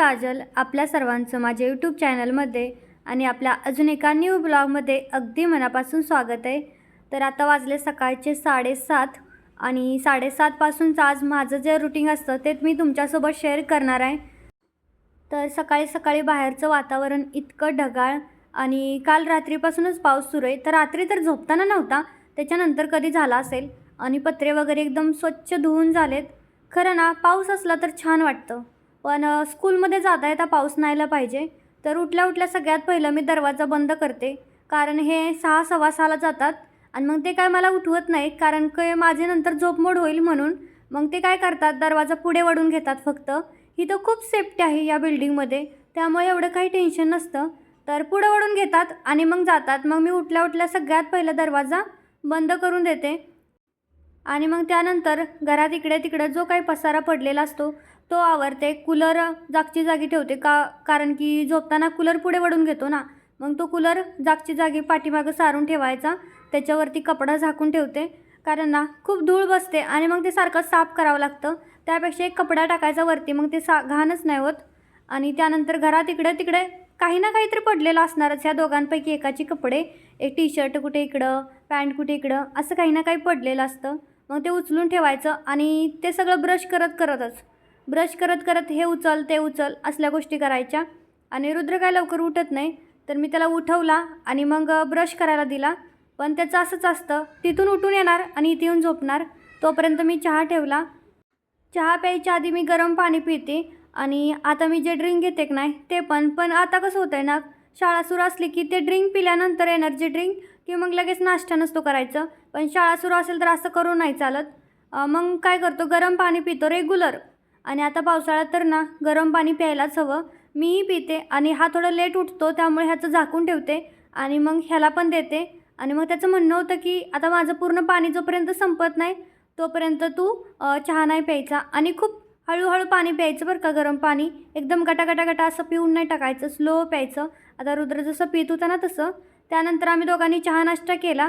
काजल आपल्या सर्वांचं माझ्या यूट्यूब चॅनलमध्ये आणि आपल्या अजून एका न्यू ब्लॉगमध्ये अगदी मनापासून स्वागत आहे. तर आता वाजले सकाळचे साडेसात आणि साडेसातपासूनचं आज माझं जे रुटीन असतं ते मी तुमच्यासोबत शेअर करणार आहे. तर सकाळी सकाळी बाहेरचं वातावरण इतकं ढगाळ आणि काल रात्रीपासूनच पाऊस सुरू आहे. तर रात्री तर झोपताना नव्हता त्याच्यानंतर कधी झाला असेल आणि पत्रे वगैरे एकदम स्वच्छ धुवून झालेत. खरं ना पाऊस असला तर छान वाटतं. पण स्कूलमध्ये जाता येता पाऊस नाहीला पाहिजे. तर उठल्या उठल्या सगळ्यात पहिलं मी दरवाजा बंद करते. कारण हे सहा सव्वा सहाला जातात आणि मग ते काय मला उठवत नाही कारण की माझे नंतर झोपमोड होईल म्हणून मग ते काय करतात? दरवाजा पुढे वडून घेतात फक्त. ही तर खूप सेफ्टी आहे या बिल्डिंगमध्ये. त्यामुळे एवढं काही टेन्शन नसतं. तर पुढे वडून घेतात आणि मग जातात. मग मी उठल्या उठल्या सगळ्यात पहिला दरवाजा बंद करून देते. आणि मग त्यानंतर घरात इकडे तिकडे जो काही पसारा पडलेला असतो तो आवरते कूलर जागची जागी ठेवते का कारण की झोपताना कूलर पुढे वळून घेतो ना मग तो कूलर जागची जागी पाठीमागं सारून ठेवायचा त्याच्यावरती कपडा झाकून ठेवते कारण ना खूप धूळ बसते आणि मग ते सारखं साफ करावं लागतं. त्यापेक्षा एक कपडा टाकायचा वरती मग ते सा घाणच नाही होत. आणि त्यानंतर घरात इकडे तिकडे काही ना काहीतरी पडलेलं असणारच ह्या दोघांपैकी एकाचे कपडे एक टी शर्ट कुठे इकडं पॅन्ट कुठे इकडं असं काही ना काही पडलेलं असतं. मग ते उचलून ठेवायचं आणि ते सगळं ब्रश करत करतच ब्रश करत करत हे उचल ते उचल असल्या गोष्टी करायच्या. आणि रुद्र काय लवकर उठत नाही तर मी त्याला उठवला आणि मग ब्रश करायला दिला. पण त्याचं असंच असतं तिथून उठून येणार आणि इथे येऊन झोपणार. तोपर्यंत मी चहा ठेवला. चहा प्यायच्या आधी मी गरम पाणी पिते आणि आता मी जे ड्रिंक घेते की नाही ते पण पण आता कसं होतं आहे ना शाळा सुरू असली की ते ड्रिंक पिल्यानंतर एनर्जी ड्रिंक की मग लगेच नाश्ता नसतो करायचं. पण शाळा सुरू असेल तर असं करू नाही चालत. मग काय करतो गरम पाणी पितो रेग्युलर आणि आता पावसाळ्यात तर ना गरम पाणी प्यायलाच हवं. मीही पिते आणि हा थोडं लेट उठतो त्यामुळे ह्याचं झाकून ठेवते आणि मग ह्याला पण देते. आणि मग त्याचं म्हणणं होतं की आता माझं पूर्ण पाणी जोपर्यंत संपत नाही तोपर्यंत तू चहा नाही प्यायचा आणि खूप हळूहळू पाणी प्यायचं बरं का गरम पाणी. एकदम गटा गटा गटा असं पिऊन नाही टाकायचं स्लो प्यायचं. आता रुद्र जसं पित होता ना तसं. त्यानंतर आम्ही दोघांनी चहा नाश्ता केला.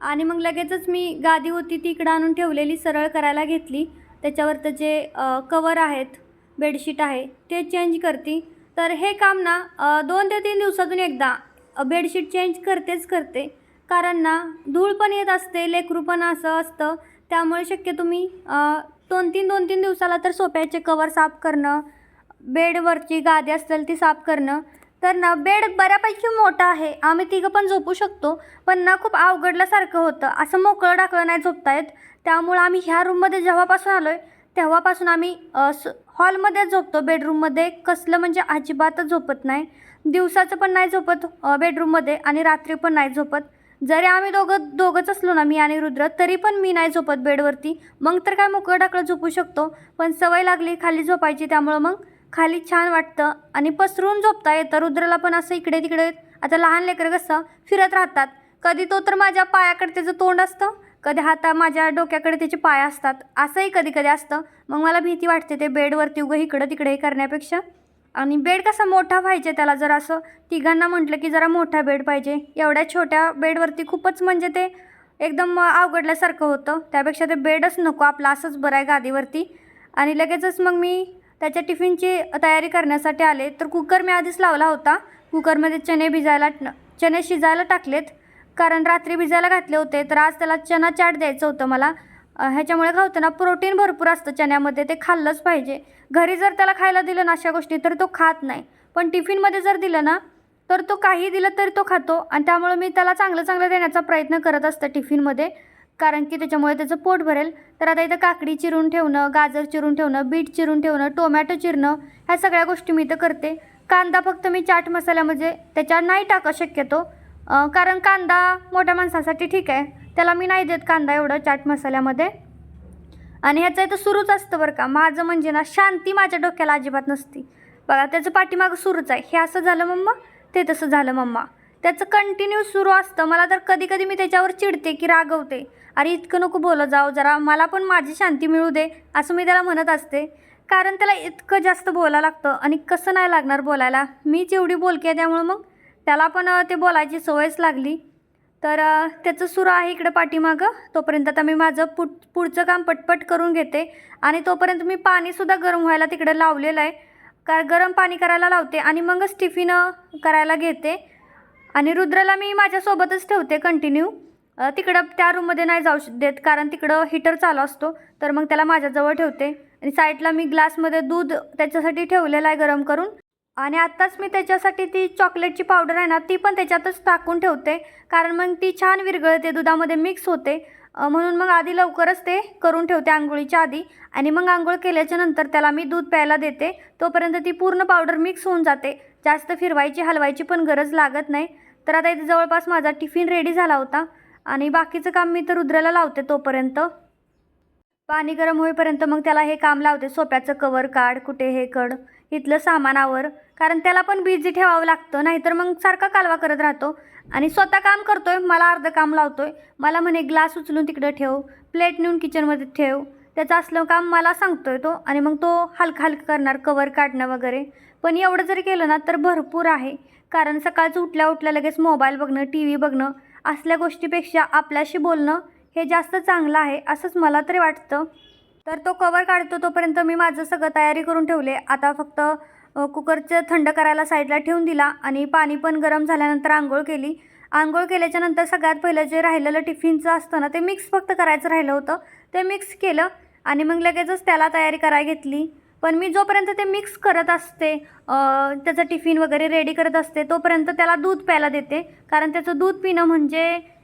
आणि मग लगेचच मी गादी होती ती इकडं आणून ठेवलेली सरळ करायला घेतली. त्याच्यावरचं जे कवर आहेत बेडशीट आहे ते चेंज करते. तर हे काम ना दोन ते तीन दिवसातून एकदा बेडशीट चेंज करतेच करते. कारण ना धूळ पण येत असते लेकरू पण असं असतं. त्यामुळे शक्य तुम्ही दोन तीन दोन तीन दिवसाला तर सोप्याचे कवर साफ करणं बेडवरची गादी असेल ती साफ करणं. तर ना बेड बऱ्यापैकी मोठा आहे. आम्ही तिघं पण झोपू शकतो. पण ना खूप अवघडल्यासारखं होतं. असं मोकळं टाकलं नाही झोपता येत. त्यामुळं आम्ही ह्या रूममध्ये जेव्हापासून आलो आहे तेव्हापासून आम्ही स हॉलमध्येच झोपतो. बेडरूममध्ये कसलं म्हणजे अजिबातच झोपत नाही. दिवसाचं पण नाही झोपत बेडरूममध्ये आणि रात्री पण नाही झोपत. जरी आम्ही दोघं दोघंच असलो ना मी आणि रुद्र तरी पण मी नाही झोपत बेडवरती मग तर काय मोकळं टाकलं झोपू शकतो पण सवय लागली खाली झोपायची त्यामुळं मग खाली छान वाटतं आणि पसरून झोपता येतं. रुद्रला पण असं इकडे तिकडे आता लहान लेकरं कसं फिरत राहतात. कधी तो तर माझ्या पायाकडे त्याचं तोंड असतं कधी हाता माझ्या डोक्याकडे त्याचे पाय असतात असंही कधी कधी असतं. मग मला भीती वाटते ते बेडवरती उगं इकडं तिकडे हे करण्यापेक्षा. आणि बेड कसा मोठा पाहिजे त्याला जर असं. तिघांना म्हटलं की जरा मोठा बेड पाहिजे. एवढ्या छोट्या बेडवरती खूपच म्हणजे ते एकदम अवघडल्यासारखं होतं. त्यापेक्षा ते बेडच नको आपलं असंच बरं आहे गादीवरती. आणि लगेचच मग मी त्याच्या टिफिनची तयारी करण्यासाठी आले. तर कुकर मी आधीच लावला होता. कुकरमध्ये चणे भिजायला चणे शिजायला टाकलेत. कारण रात्री भिजायला घातले होते तर आज त्याला चना चाट द्यायचं होतं मला. ह्याच्यामुळे काय होतं ना प्रोटीन भरपूर असतं चण्यामध्ये ते खाल्लंच पाहिजे. घरी जर त्याला खायला दिलं ना अशा गोष्टी तर तो खात नाही. पण टिफिनमध्ये जर दिलं ना तर तो काही दिलं तरी तो खातो. आणि त्यामुळे मी त्याला चांगलं चांगलं देण्याचा प्रयत्न करत असते टिफिनमध्ये कारण की त्याच्यामुळे त्याचं पोट भरेल. तर आता इथं काकडी चिरून ठेवणं गाजर चिरून ठेवणं बीट चिरून ठेवणं टोमॅटो चिरणं ह्या सगळ्या गोष्टी मी इथं करते. कांदा फक्त मी चाट मसाल्यामध्ये त्याच्यात नाही टाका शक्यतो. कारण कांदा मोठ्या माणसासाठी ठीक आहे. त्याला मी नाही देत कांदा एवढं चाट मसाल्यामध्ये. आणि ह्याचं इथं सुरूच असतं बरं का. माझं म्हणजे ना शांती माझ्या डोक्याला अजिबात नसती. बघा त्याचं पाठीमागं सुरूच आहे. हे असं झालं मम्मा ते तसं झालं मम्मा. त्याचं कंटिन्यू सुरू असतं. मला तर कधी कधी मी त्याच्यावर चिडते की रागवते. अरे इतकं नको बोलत जाओ जरा. मला पण माझी शांती मिळू दे असं मी त्याला म्हणत असते. कारण त्याला इतकं जास्त बोलायला लागतं. आणि कसं नाही लागणार बोलायला? मीच एवढी बोलके आहे त्यामुळं मग त्याला पण ते बोलायची सवयच लागली. तर त्याचं सुरू आहे इकडं पाठीमागं. तोपर्यंत आता मी माझं पुढ पुढचं काम पटपट करून घेते. आणि तोपर्यंत मी पाणीसुद्धा गरम व्हायला तिकडं लावलेलं आहे. का गरम पाणी करायला लावते आणि मगच टिफिन करायला घेते. आणि रुद्रला मी माझ्यासोबतच ठेवते कंटिन्यू तिकडं त्या रूममध्ये नाही जाऊ श- देत कारण तिकडं हिटर चालू असतो. तर मग त्याला माझ्याजवळ ठेवते. आणि साईडला मी ग्लासमध्ये दूध त्याच्यासाठी ठेवलेलं आहे गरम करून. आणि आत्ताच मी त्याच्यासाठी ती चॉकलेटची पावडर आहे ना ती पण त्याच्यातच टाकून ठेवते. कारण मग ती छान विरघळते दुधामध्ये मिक्स होते. म्हणून मग आधी लवकरच ते करून ठेवते आंघोळीच्या आधी. आणि मग आंघोळ केल्याच्यानंतर त्याला मी दूध प्यायला देते. तोपर्यंत ती पूर्ण पावडर मिक्स होऊन जाते. जास्त फिरवायची हलवायची पण गरज लागत नाही. तर आता इथे जवळपास माझा टिफिन रेडी झाला होता. आणि बाकीचं काम मी तर रुद्राला लावते तोपर्यंत. पाणी गरम होईपर्यंत मग त्याला हे काम लावते. सोप्याचं कवर काढ कुठे हे कड इथलं सामानावर कारण त्याला पण बिझी ठेवावं लागतं नाहीतर मग सारखा कालवा करत राहतो. आणि स्वतः काम करतोय मला अर्धं काम लावतोय. मला म्हणे ग्लास उचलून तिकडं ठेव प्लेट नेऊन किचनमध्ये ठेव. त्याचं असलं काम मला सांगतोय तो आणि मग तो हलकं हलकं करणार कवर काढणं वगैरे. पण एवढं जरी केलं ना तर भरपूर आहे. कारण सकाळचं उठल्या उठल्या लगेच मोबाईल बघणं टी व्ही बघणं असल्या गोष्टीपेक्षा आपल्याशी बोलणं हे जास्त चांगलं आहे असंच मला तरी वाटतं. तर तो कवर काढतो तोपर्यंत मी माझं सगळं तयारी करून ठेवले. आता फक्त कुकरचं थंड करायला साईडला ठेवून दिला आणि पाणी पण गरम झाल्यानंतर आंघोळ केली. आंघोळ केल्याच्यानंतर सगळ्यात पहिलं जे राहिलेलं टिफिनचं असतं ना ते मिक्स फक्त करायचं राहिलं होतं. ते मिक्स केलं आणि मग लगेचच त्याला तयारी करायला घेतली. पण मी जोपर्यंत ते मिक्स करत असते त्याचं टिफिन वगैरे रेडी करत असते तोपर्यंत त्याला दूध प्यायला देते. कारण त्याचं दूध पिणं म्हणजे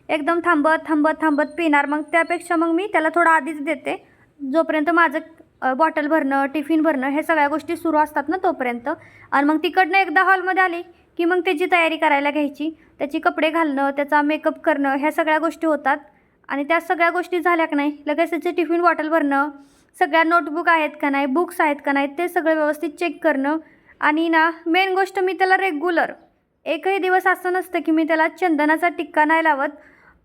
एकदम थांबत थांबत थांबत पिणार. मग त्यापेक्षा मग मी त्याला थोडं आधीच देते. जोपर्यंत माझं बॉटल भरणं टिफिन भरणं हे सगळ्या गोष्टी सुरू असतात ना तोपर्यंत. आणि मग तिकडनं एकदा हॉलमध्ये आली की मग त्याची तयारी करायला घ्यायची. त्याची कपडे घालणं त्याचा मेकअप करणं ह्या सगळ्या गोष्टी होतात. आणि त्या सगळ्या गोष्टी झाल्या का नाही लगेच त्याचे टिफिन बॉटल भरणं सगळ्या नोटबुक आहेत का नाही बुक्स आहेत का नाही ते सगळं व्यवस्थित चेक करणं. आणि ना मेन गोष्ट मी त्याला रेग्युलर एकही दिवस असं नसतं की मी त्याला चंदनाचा टिक्का नाही लावत.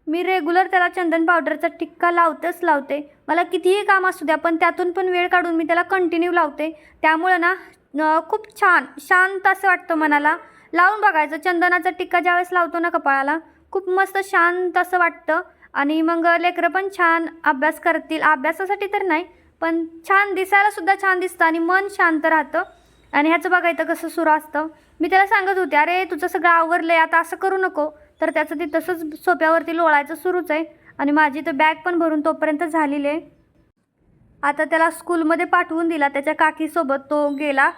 मी रेग्युलर त्याला चंदन पावडरचा टिक्का लावतेच लावते. मला कितीही काम असू द्या पण त्यातून पण वेळ काढून मी त्याला कंटिन्यू लावते. त्यामुळं ना खूप छान शांत असं वाटतं मनाला. लावून बघायचं चंदनाचा टिक्का ज्यावेळेस लावतो ना कपाळाला खूप मस्त शांत असं वाटतं. आणि मग लेकरं पण छान अभ्यास करतील. अभ्यासासाठी तर नाही पण छान दिसायलासुद्धा छान दिसतं आणि मन शांत राहतं. आणि ह्याचं बघायचं कसं सुरू असतं. मी त्याला सांगत होते अरे तुझं सगळं आवरलं आहे आता असं करू नको. तर त्याचं ते तसंच सोप्यावरती लोळायचं सुरूच आहे. आणि माझी तर बॅग पण भरून तोपर्यंत झालेली आहे. आता त्याला स्कूलमध्ये पाठवून दिला त्याच्या काकीसोबत तो गेला.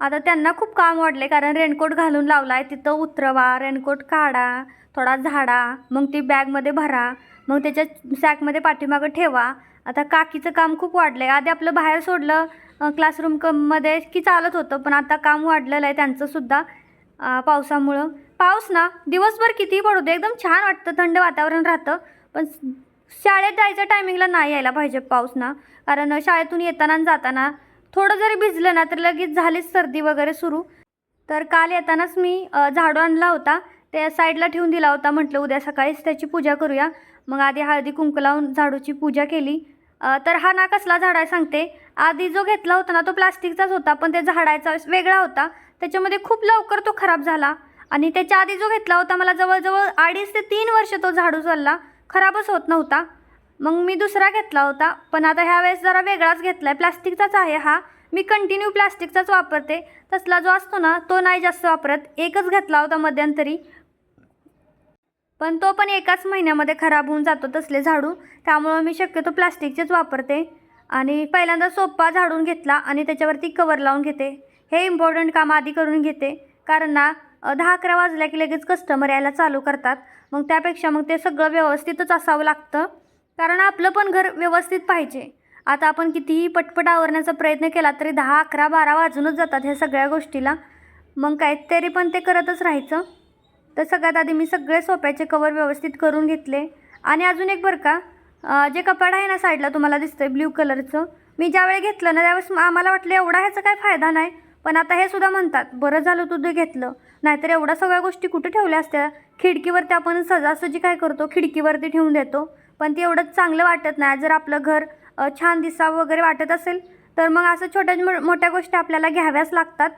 आता त्यांना खूप काम वाढले कारण रेनकोट घालून लावला आहे. तिथं उतरवा रेनकोट काढा थोडा झाडा मग ती बॅगमध्ये भरा मग त्याच्या सॅकमध्ये पाठीमागं ठेवा. आता काकीचं काम खूप वाढलं आहे आधी आपलं बाहेर सोडलं क्लासरूममध्ये की चालत होतं पण आता काम वाढलेलं आहे त्यांचंसुद्धा पावसामुळं. पाऊस ना दिवसभर कितीही पडू दे एकदम छान वाटतं थंड वातावरण राहतं. पण शाळेत जायच्या टायमिंगला नाही यायला पाहिजे पाऊस ना. कारण शाळेतून येताना जाताना थोडं जरी भिजलं ना तर लगेच झालीच सर्दी वगैरे सुरू. तर काल येतानाच मी झाडू आणला होता. ते साईडला ठेवून दिला होता म्हटलं उद्या सकाळीच त्याची पूजा करूया. मग आधी हळदी कुंकू लावून झाडूची पूजा केली. तर हा ना कसला झाड आहे सांगते. आधी जो घेतला होता ना तो प्लास्टिकचाच होता पण ते झाडाचा वेगळा होता. त्याच्यामध्ये खूप लवकर तो खराब झाला. आणि त्याच्या आधी जो घेतला होता मला जवळजवळ अडीच ते तीन वर्ष तो झाडू चालला. खराबच होत नव्हता. मग मी दुसरा घेतला होता पण आता ह्या वेळेस जरा वेगळाच घेतला आहे प्लास्टिकचाच आहे हा. मी कंटिन्यू प्लास्टिकचाच वापरते. तसला जो असतो ना तो नाही जास्त वापरत. एकच घेतला होता मध्यंतरी. पण तो पण एकाच महिन्यामध्ये खराब होऊन जातो तसले झाडू. त्यामुळं मी शक्यतो प्लास्टिकचेच वापरते. आणि पहिल्यांदा सोप्पा झाडून घेतला आणि त्याच्यावरती कवर लावून घेते. हे इम्पॉर्टंट काम आधी करून घेते. कारण ना दहा अकरा वाजल्या की लगेच कस्टमर यायला चालू करतात. मग त्यापेक्षा मग ते सगळं व्यवस्थितच असावं लागतं. कारण आपलं पण घर व्यवस्थित पाहिजे. आता आपण कितीही पटपट आवरण्याचा प्रयत्न केला तरी दहा अकरा बारा वाजूनच जातात ह्या सगळ्या गोष्टीला. मग काहीतरी पण ते करतच राहायचं. तर सगळ्यात आधी मी सगळे सोप्याचे कवर व्यवस्थित करून घेतले. आणि अजून एक बरं का जे कपाड आहे ना साईडला तुम्हाला दिसतं आहे ब्ल्यू कलरचं मी ज्यावेळी घेतलं ना त्यावेळेस आम्हाला वाटलं एवढा ह्याचा काय फायदा नाही. पण आता हे सुद्धा म्हणतात बरं झालं तू ते घेतलं. नाहीतर एवढ्या सगळ्या गोष्टी कुठे ठेवल्या असत्या? खिडकीवरती आपण सजासजी काय करतो? खिडकीवरती ठेवून देतो. पण ते एवढं चांगलं वाटत नाही. जर आपलं घर छान दिसावं वगैरे वाटत असेल तर मग असं छोट्या मोठ्या गोष्टी आपल्याला घ्याव्याच लागतात.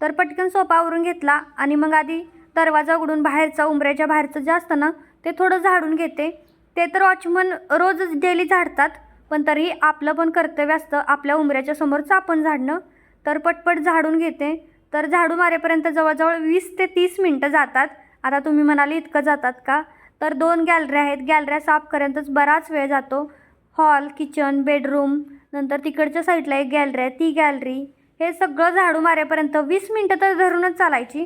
तर पटकन सोपावरून घेतला आणि मग आधी दरवाजा उघडून बाहेरचा उंबऱ्याच्या बाहेरचं जे असतं ना ते थोडं झाडून घेते. ते तर वॉचमन रोजच डेली झाडतात पण तरीही आपलं पण कर्तव्य असतं आपल्या उंबऱ्याच्या समोरचं आपण झाडणं. तर पटपट झाडून घेते. तर झाडू मारेपर्यंत जवळजवळ वीस ते तीस मिनटं जातात. आता तुम्ही म्हणाले इतकं जातात का? तर दोन गॅलऱ्या आहेत. गॅलऱ्या साफपर्यंतच बराच वेळ जातो. हॉल किचन बेडरूम नंतर तिकडच्या साईडला एक गॅलरी आहे. ती गॅलरी हे सगळं झाडू मारेपर्यंत वीस मिनटं तर धरूनच चालायची.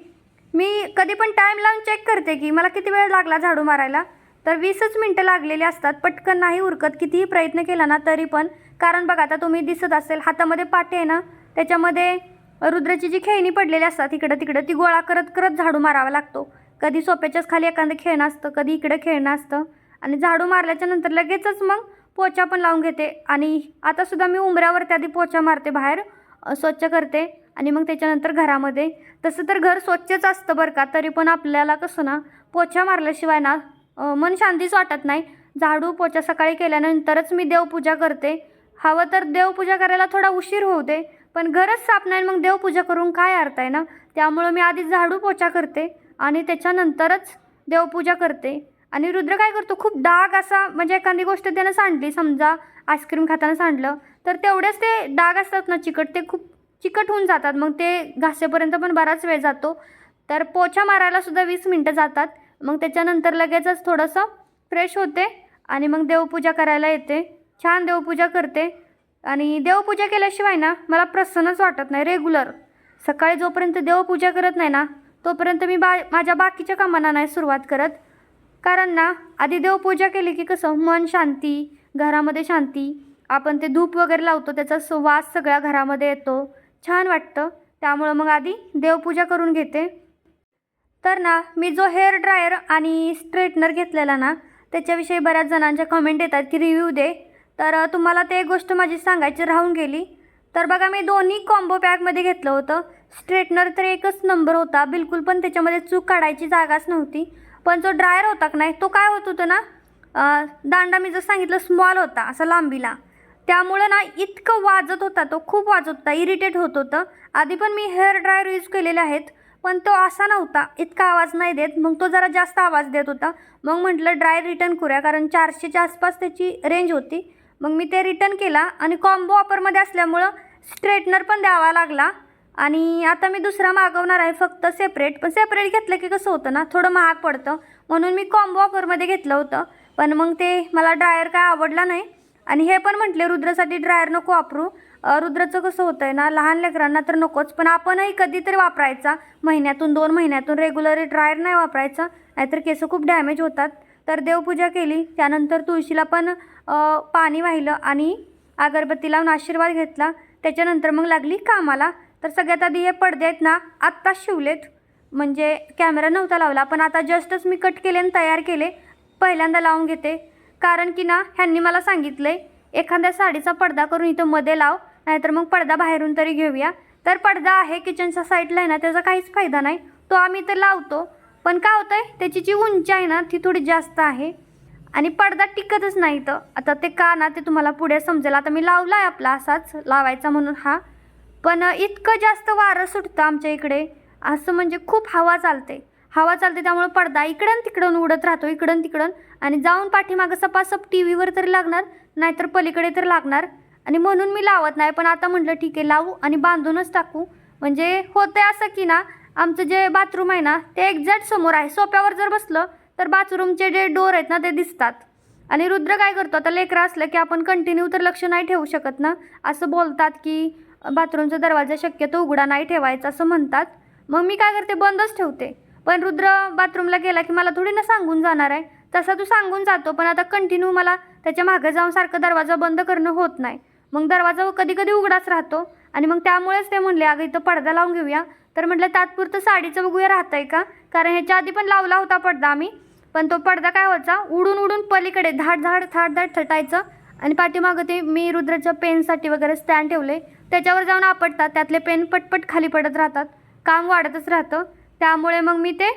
मी कधी पण टाईम लावून चेक करते की मला किती वेळ लागला झाडू मारायला. तर वीसच मिनटं लागलेली असतात. पटकन नाही उरकत. कितीही प्रयत्न केला ना तरी पण. कारण बघा आता तुम्ही दिसत असेल हातामध्ये पाटे आहे ना. त्याच्यामध्ये रुद्राची जी खेळणी पडलेली असतात इकडं तिकडं ती गोळा करत करत झाडू मारावा लागतो. कधी सोप्याच्याच खाली एखादं खेळणं असतं कधी इकडं खेळणं असतं. आणि झाडू मारल्याच्या नंतर लगेचच मग पोचा पण लावून घेते. आणि आतासुद्धा मी उंबऱ्यावरती आधी पोचा मारते बाहेर स्वच्छ करते. आणि मग त्याच्यानंतर घरामध्ये. तसं तर घर स्वच्छच असतं बरं का तरी पण आपल्याला कसं ना पोछा मारल्याशिवाय ना मन शांतीच वाटत नाही. झाडू पोछा सकाळी केल्यानंतरच मी देवपूजा करते. हवं तर देवपूजा करायला थोडा उशीर होऊ दे. पण घरच साफ नाही मग देवपूजा करून काय अर्थ आहे ना? त्यामुळं मी आधी झाडू पोछा करते आणि त्याच्यानंतरच देवपूजा करते. आणि रुद्र काय करतो खूप डाग असा म्हणजे एखादी गोष्ट त्यानं सांडली समजा आईस्क्रीम खाताना सांडलं तर तेवढेच ते डाग असतात ना चिकट ते खूप चिकट होऊन जातात. मग ते घासेपर्यंत पण बराच वेळ जातो. तर पोछा मारायला सुद्धा वीस मिनटं जातात. मग त्याच्यानंतर लगेचच थोडंसं फ्रेश होते आणि मग देवपूजा करायला येते. छान देवपूजा करते. आणि देवपूजा केल्याशिवाय ना मला प्रसन्नच वाटत नाही रेग्युलर सकाळी जोपर्यंत देवपूजा करत नाही ना तोपर्यंत मी बा माझ्या बाकीच्या कामांना नाही सुरुवात करत. कारण ना आधी देवपूजा केली की कसं मन शांती घरामध्ये शांती. आपण ते धूप वगैरे लावतो त्याचा सुवास वास सगळ्या घरामध्ये येतो. छान वाटतं. त्यामुळं मग आधी देवपूजा करून घेते. तर ना मी जो हेअर ड्रायर आणि स्ट्रेटनर घेतलेला ना त्याच्याविषयी बऱ्याच जणांच्या कमेंट येतात की रिव्ह्यू दे. तर तुम्हाला ते एक गोष्ट माझी सांगायची राहून गेली. तर बघा मी दोन्ही कॉम्बो पॅकमध्ये घेतलं होतं. स्ट्रेटनर तर एकच नंबर होता. बिलकुल पण त्याच्यामध्ये चूक काढायची जागाच नव्हती. पण जो ड्रायर होता का नाही तो काय होत होतं ना दांडा मी जर सांगितलं स्मॉल होता असा लांबीला. त्यामुळं ना इतकं वाजत होता तो खूप वाजत होता इरिटेट होत होतं. आधी पण मी हेअर ड्रायर यूज केलेले आहेत पण तो असा नव्हता इतका आवाज नाही देत. मग तो जरा जास्त आवाज देत होता. मग म्हटलं ड्रायर रिटर्न करूया कारण चारशेच्या आसपास त्याची रेंज होती. मग मी ते रिटर्न केला आणि कॉम्बो ऑफरमध्ये असल्यामुळं स्ट्रेटनर पण द्यावा लागला. आणि आता मी दुसरा मागवणार आहे फक्त सेपरेट पण सेपरेट घेतलं की कसं होतं ना थोडं महाग पडतं. म्हणून मी कॉम्बो ऑफरमध्ये घेतलं होतं. पण मग ते मला ड्रायर काय आवडला नाही. आणि हे पण म्हटले रुद्रासाठी ड्रायर नको वापरू. रुद्राचं कसं होतं आहे ना लहान लेकरांना तर नकोच पण आपणही कधीतरी वापरायचा. महिन्यातून दोन महिन्यातून रेग्युलर ड्रायर नाही वापरायचा. नाहीतर केस खूप डॅमेज होतात. तर देवपूजा केली. त्यानंतर तुळशीला पण पाणी वाहिलं आणि अगरबत्ती लावून आशीर्वाद घेतला. त्याच्यानंतर मग लागली कामाला. तर सगळ्यात आधी हे पडदे आहेत ना आत्ता शिवलेत. म्हणजे कॅमेरा नव्हता लावला पण आता जस्टच मी कट केले आणि तयार केले. पहिल्यांदा लावून घेते. कारण की ना ह्यांनी मला सांगितलं आहे एखाद्या साडीचा पडदा करून इथं मध्ये लाव नाहीतर मग पडदा बाहेरून तरी घेऊया. तर पडदा आहे किचनच्या साईडला आहे ना त्याचा काहीच फायदा नाही. तो आम्ही तर लावतो. पण काय होतं आहे त्याची जी उंची आहे ना ती थोडी जास्त आहे. आणि पडदा टिकतच नाही तर आता ते का ना ते तुम्हाला पुढे समजेल. आता मी लावला आहे आपला असाच लावायचा म्हणून हा. पण इतकं जास्त वारं सुटतं आमच्या इकडे. असं म्हणजे खूप हवा चालते. हवा चालते त्यामुळे पडदा इकडं तिकडून उडत राहतो इकडं तिकडून आणि जाऊन पाठीमागं सपासप टी व्हीवर तरी लागणार नाहीतर पलीकडे तर लागणार. आणि म्हणून मी लावत नाही पण आता म्हटलं ठीक आहे लावू आणि बांधूनच टाकू. म्हणजे होते असं की ना आमचं जे बाथरूम आहे ना ते एक्झॅक्ट समोर आहे. सोप्यावर जर बसलं तर बाथरूमचे जे डोर आहेत ना ते दिसतात. आणि रुद्र काय करतो आता लेकरं असलं की आपण कंटिन्यू तर लक्ष नाही ठेवू शकत ना? असं बोलतात की बाथरूमचा दरवाजा शक्यतो उघडा नाही ठेवायचा असं म्हणतात. मग मी काय करते बंदच ठेवते. पण रुद्र बाथरूमला गेला की मला थोडी ना सांगून जाणार आहे. तसा तू सांगून जातो पण आता कंटिन्यू मला त्याच्यामागे जाऊन सारखं दरवाजा बंद करणं होत नाही. मग दरवाजा कधी कधी उघडाच राहतो. आणि मग त्यामुळेच ते म्हणले अगं इथं पडदा लावून घेऊया. तर म्हटलं तात्पुरतं साडीचं बघूया राहत आहे का? कारण ह्याच्या आधी पण लावला होता पडदा आम्ही. पण तो पडदा काय व्हायचा? उडून उडून पलीकडे धाड धाड धाड धाड थटायचं. आणि पाठीमागं ते मी रुद्राच्या पेनसाठी वगैरे स्टँड ठेवले. त्याच्यावर जाऊन आपटतात. त्यातले पेन पटपट खाली पडत राहतात. काम वाढतच राहतं. त्यामुळे मग मी ते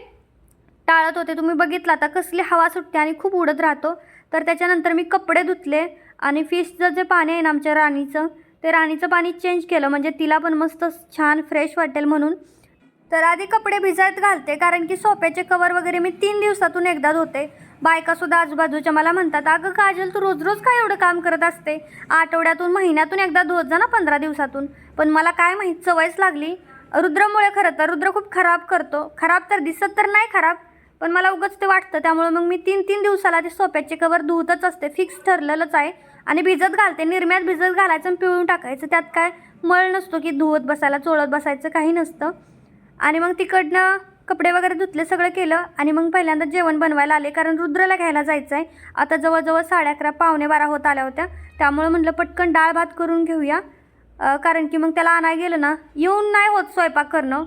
टाळत होते. तुम्ही बघितलं आता कसली हवा सुटते आणि खूप उडत राहतो. तर त्याच्यानंतर मी कपडे धुतले आणि फिशचं जे पाणी आहे ना आमच्या राणीचं ते राणीचं पाणी चेंज केलं. म्हणजे तिला पण मस्त छान फ्रेश वाटेल म्हणून. तर आधी कपडे भिजत घालते कारण की सोप्याचे कवर वगैरे मी तीन दिवसातून एकदा धुते. बायकासुद्धा आजूबाजूच्या मला म्हणतात अगं काजल तू रोज रोज काय एवढं काम करत असते? आठवड्यातून महिन्यातून एकदा धुवत जा ना पंधरा दिवसातून. पण मला काय माहीत सवयच लागली. रुद्रमुळे खरं तर रुद्र खूप खराब करतो. खराब तर दिसत तर नाही खराब पण मला उगाच ते वाटतं. त्यामुळे मग मी तीन तीन दिवसाला ते सोप्याचे कवर धुवतच असते. फिक्स ठरलेलंच आहे. आणि भिजत घालते. निर्म्यात भिजत घालायचं आणि पिळून टाकायचं. त्यात काय मळ नसतो की धुवत बसायला चोळत बसायचं काही नसतं. आणि मग तिकडनं कपडे वगैरे धुतले सगळं केलं आणि मग पहिल्यांदा जेवण बनवायला आले. कारण रुद्रला घ्यायला जायचं आहे आता जवळजवळ साडे अकरा पावणे बारा होत आल्या होत्या. त्यामुळं म्हटलं पटकन डाळ भात करून घेऊया. कारण की मग त्याला आणाय गेलं ना येऊन नाही होत स्वयंपाक करणं.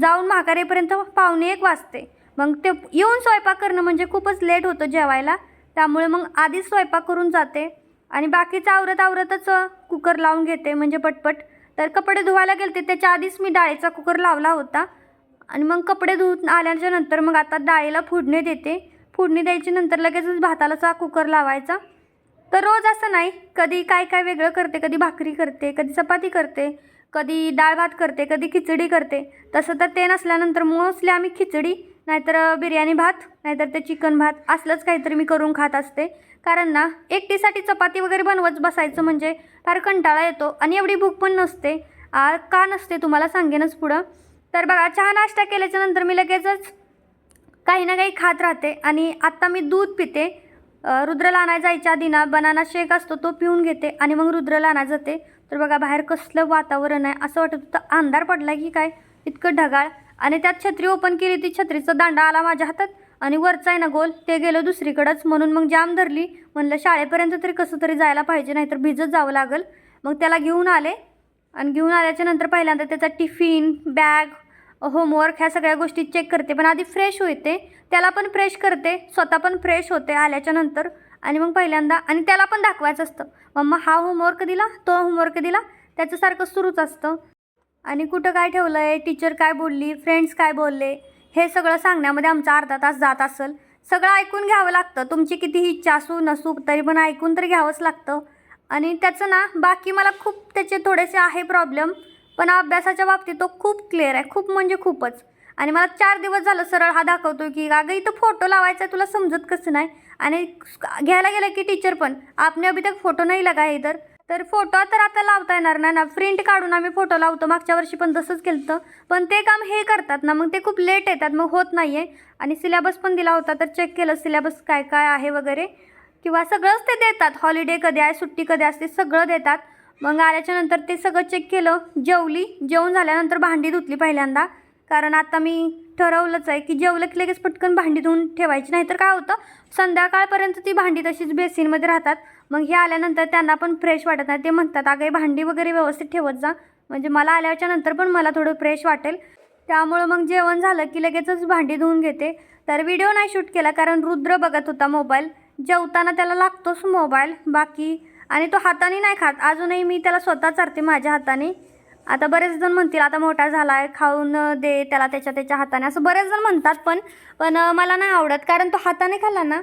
जाऊन महाकारेपर्यंत पावणे एक वाजते. मग ते येऊन स्वयंपाक करणं म्हणजे खूपच लेट होतं जेवायला. त्यामुळे मग आधीच स्वयंपाक करून जाते. आणि बाकीचं आवरत आवरतच कुकर लावून घेते म्हणजे पटपट. तर कपडे धुवायला गेलते. त्याच्या आधीच मी डाळीचा कुकर लावला होता. आणि मग कपडे धुवून आल्याच्यानंतर मग आता डाळीला फोडणी देते. फोडणी द्यायची नंतर लगेचच भातालाचा कुकर लावायचा. तर रोज असं नाही. कधी काय काय वेगळं करते. कधी भाकरी करते. कधी चपाती करते. कधी डाळ भात करते. कधी खिचडी करते. तसं तर ते नसल्यानंतर मोस्टली आम्ही खिचडी नाहीतर बिर्याणी भात नाहीतर ते चिकन भात असलंच काहीतरी मी करून खात असते. कारण ना एकटीसाठी चपाती वगैरे बनवत बसायचं म्हणजे फार कंटाळा येतो आणि एवढी भूक पण नसते. आ, का नसते? तुम्हाला सांगेनच पुढं. तर बघा चहा नाश्ता केल्याच्यानंतर मी लगेचच काही ना काही खात राहते आणि आत्ता मी दूध पिते. रुद्रला आणायला जायच्या आधी ना बनाना शेक असतो तो पिऊन घेते आणि मग रुद्रला आणा जाते. तर बघा बाहेर कसलं वातावरण आहे. असं वाटत होतं अंधार पडला की काय? इतकं ढगाळ. आणि त्यात छत्री ओपन केली ती छत्रीचा दांडा आला माझ्या हातात. आणि वरचा आहे ना गोल ते गेलो दुसरीकडंच. म्हणून मग जाम धरली. म्हणलं शाळेपर्यंत तरी कसं तरी जायला पाहिजे नाहीतर भिजत जावं लागेल. मग त्याला घेऊन आले. आणि घेऊन आल्याच्यानंतर पहिल्यांदा त्याचा टिफिन बॅग होमवर्क ह्या सगळ्या गोष्टी चेक करते. पण आधी फ्रेश होते. त्याला पण फ्रेश करते. स्वतः पण फ्रेश होते आल्याच्यानंतर. आणि मग पहिल्यांदा आणि त्याला पण दाखवायचं असतं. मम्मा हा होमवर्क दिला तो होमवर्क दिला त्याचं सारखं सुरूच असतं. आणि कुठं काय ठेवलं आहे टीचर काय बोलली? फ्रेंड्स काय बोलले? हे सगळं सांगण्यामध्ये आमचा अर्धा तास जात असेल. सगळं ऐकून घ्यावं लागतं. तुमची कितीही इच्छा असू नसू तरी पण ऐकून तरी घ्यावंच लागतं. आणि त्याचं ना बाकी मला खूप त्याचे थोडेसे आहे प्रॉब्लेम पण अभ्यासाच्या बाबतीत तो खूप क्लिअर आहे. खूप म्हणजे खूपच. आणि मला चार दिवस झालं सरळ हा दाखवतो की अगं इथं फोटो लावायचा आहे तुला समजत कसं नाही? आणि घ्यायला गेलं की टीचर पण आपने अभी तक फोटो नाही लगा इधर? तर फोटो तर आता लावता येणार नाही ना. प्रिंट काढून आम्ही फोटो लावतो. मागच्या वर्षी पण तसंच केलं होतं. पण ते काम हे करतात ना. मग ते खूप लेट येतात. मग होत नाही आहे आणि सिलेबस पण दिला होता तर चेक केलं सिलेबस काय काय आहे वगैरे. किंवा सगळंच ते देतात. हॉलिडे कधी आहे सुट्टी कधी असते सगळं देतात. मग आल्याच्यानंतर ते सगळं चेक केलं. जेवली. जेवण झाल्यानंतर भांडी धुतली पहिल्यांदा. कारण आता मी ठरवलंच आहे की जेवलं की लगेच पटकन भांडी धुवून ठेवायची नाहीतर काय होतं? संध्याकाळपर्यंत ती भांडी तशीच बेसिनमध्ये राहतात. मग हे आल्यानंतर त्यांना पण फ्रेश वाटत नाही. ते म्हणतात अगं भांडी वगैरे व्यवस्थित ठेवत जा. म्हणजे मला आल्याच्यानंतर पण मला थोडं फ्रेश वाटेल. त्यामुळं मग जेवण झालं की लगेचच भांडी धुवून घेते. तर व्हिडिओ नाही शूट केला कारण रुद्र बघत होता मोबाईल. जेवताना त्याला लागतोच मोबाईल बाकी. आणि तो हाताने नाही खात. अजूनही मी त्याला स्वतः चारते माझ्या हाताने. आता बरेच जण म्हणतील आता मोठा झाला आहे खाऊन दे त्याला त्याच्या त्याच्या हाताने. असं बरेच जण म्हणतात पण पण मला नाही आवडत कारण तो हाताने खाल्ला ना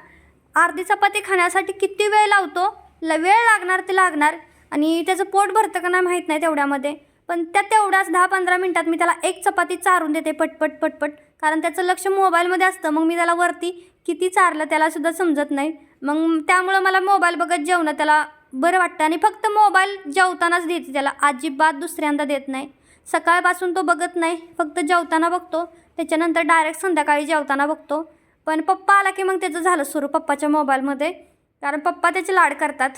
अर्धी चपाती खाण्यासाठी किती वेळ लावतो? ल वेळ लागणार ते लागणार. आणि त्याचं पोट भरतं का नाही माहीत नाही तेवढ्यामध्ये. पण त्या तेवढ्याच दहा पंधरा मिनटात मी त्याला एक चपाती चारून देते पटपट पटपट. कारण त्याचं लक्ष मोबाईलमध्ये असतं मग मी त्याला वरती किती चारलं त्यालासुद्धा समजत नाही. मग त्यामुळं मला मोबाईल बघत जेवणं त्याला बरं वाटतं. आणि फक्त मोबाईल जेवतानाच देते त्याला. अजिबात दुसऱ्यांदा देत नाही. सकाळपासून तो बघत नाही. फक्त जेवताना बघतो. त्याच्यानंतर डायरेक्ट संध्याकाळी जेवताना बघतो. पण पप्पा आला की मग त्याचं झालं सुरू पप्पाच्या मोबाईलमध्ये. कारण पप्पा त्याचे लाड करतात.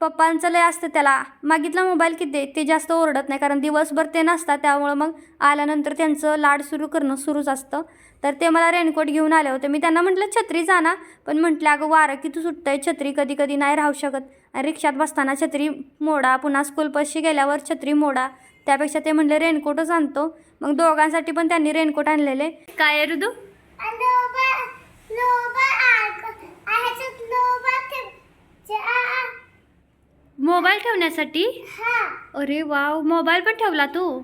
पप्पांचं लय असतं त्याला. मागितला मोबाईल किती? दे ते जास्त ओरडत नाही. कारण दिवसभर ते नसतात. त्यामुळं मग आल्यानंतर त्यांचं लाड सुरू करणं सुरूच असतं. तर ते मला रेनकोट घेऊन आले होते. मी त्यांना म्हटलं छत्री जाणा पण म्हटलं अगं वारं किती सुटतं आहे छत्री कधी कधी नाही राहू शकत. रिक्षात बसताना छत्री मोडा पुन्हा स्कूलपाशी गेल्यावर छत्री मोडा. त्यापेक्षा ते म्हणले रेनकोटच आणतो. मग दोघांसाठी पण त्यांनी रेनकोट आणलेले. काय आहे ऋतू मोबाईल ठेवण्यासाठी? अरे वाव मोबाईल पण ठेवला तू?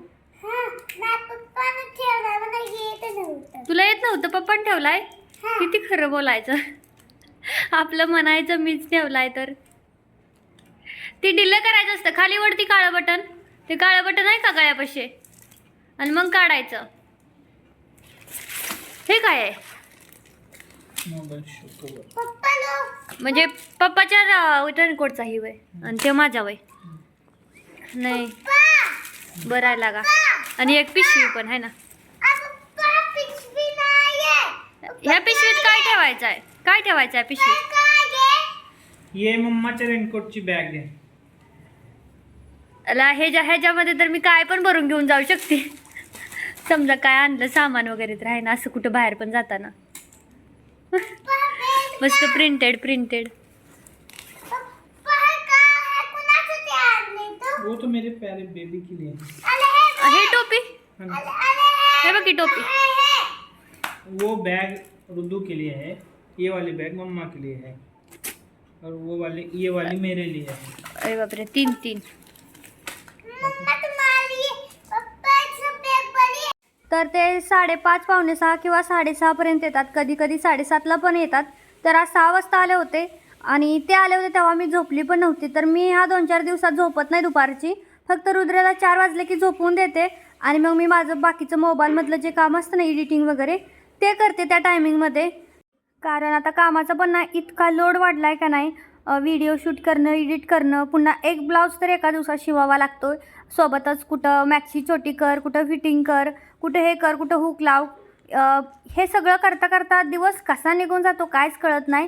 तुला येत नव्हतं पप्पान ठेवलाय? किती खरं बोलायचं. आपलं म्हणायचं मीच ठेवलाय तर. ती डिल्ल करायचं असतं. खाली वरती काळं बटन ते काळं बटन आहे का गळ्यापाशी? आणि मग काढायचं. हे काय आहे? मोबाईल शो कवर पप्पा लो म्हणजे पप्पाच्या रेनकोटचा ही वय. आणि ते माझा वय. नाही. बरं आहे लागा. आणि एक पिशवी पण आहे ना. पिशवी ह्या पिशवीत काय ठेवायचं आहे? काय ठेवायचं आहे आहे? ये मम्माच्या रेनकोटची बॅग अला ह्याच्या ह्याच्यामध्ये तर मी काय पण भरून घेऊन जाऊ शकते. समजा काय आणलं सामान वगैरे तर आहे ना असं कुठं बाहेर पण जाताना. मस्त प्रिंटेड प्रिंटेड हे वो तो मेरे प्यारे बेबी के लिए है। हे हे टोपी? है हे बघ टोपी. हे हे वो बैग रुद्दू के लिए है ये वाली बैग मम्मा के लिए है और वो वाली ये वाली मेरे लिए है। अरे बापरे तीन तीन मम्मा तुम्हारी पप्पा इट्स पेपर तर ते साडेपाच पावणे सहा किंवा साडेसहापर्यंत येतात. कधी कधी साडेसातला पण येतात. तर आज सहा वाजता आले होते आणि ते आले होते तेव्हा मी झोपली पण नव्हती. तर मी ह्या दोन चार दिवसात झोपत नाही दुपारची. फक्त रुद्रेला चार वाजले की झोपवून देते आणि मग मी माझं बाकीचं मोबाईलमधलं जे काम असतं ना एडिटिंग वगैरे ते करते त्या टायमिंगमध्ये कारण आता कामाचा पण ना इतका लोड वाढला आहे का नाही व्हिडिओ शूट करणं एडिट करणं पुन्हा एक ब्लाऊज तर एका दिवसात शिवावा लागतो सोबतच कुठं मॅक्सी छोटी कर कुठं फिटिंग कर कुठं हे कर कुठं हुक लाव. हे सगळं करता करता दिवस कसा निघून जातो काहीच कळत नाही.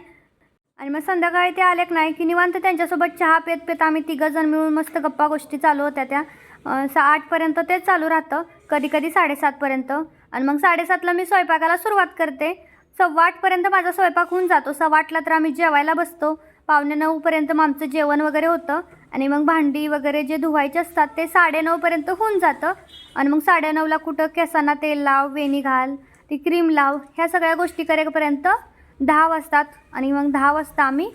आणि मग संध्याकाळी ते आले की नाही की निवांत त्यांच्यासोबत चहा पेत पेत आम्ही तिघंजण मिळून मस्त गप्पा गोष्टी चालू होत्या त्या. सहा आठपर्यंत तेच चालू राहतं. कधी कधी साडेसातपर्यंत आणि मग साडेसातला मी स्वयंपाकाला सुरुवात करते. सव्वा आठपर्यंत माझा स्वयंपाक होऊन जातो. सव्वा आठला तर आम्ही जेवायला बसतो. पावणे नऊपर्यंत मग आमचं जेवण वगैरे होतं. आणि मग भांडी वगैरे जे धुवायचे असतात ते साडेनऊपर्यंत होऊन जातं. आणि मग साडेनऊला कुठं केसांना तेल लाव वेणी घाल ती क्रीम लाव ह्या सगळ्या गोष्टी करेपर्यंत दहा वाजतात. आणि मग दहा वाजता आम्ही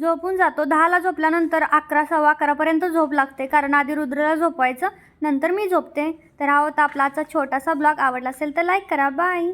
झोपून जातो. दहाला झोपल्यानंतर अकरा सव्वा अकरापर्यंत झोप लागते. कारण आधी रुद्रला झोपवायचं नंतर मी झोपते. तर हा होता आपला आजचा छोटासा ब्लॉग. आवडला असेल तर लाईक करा. बाय.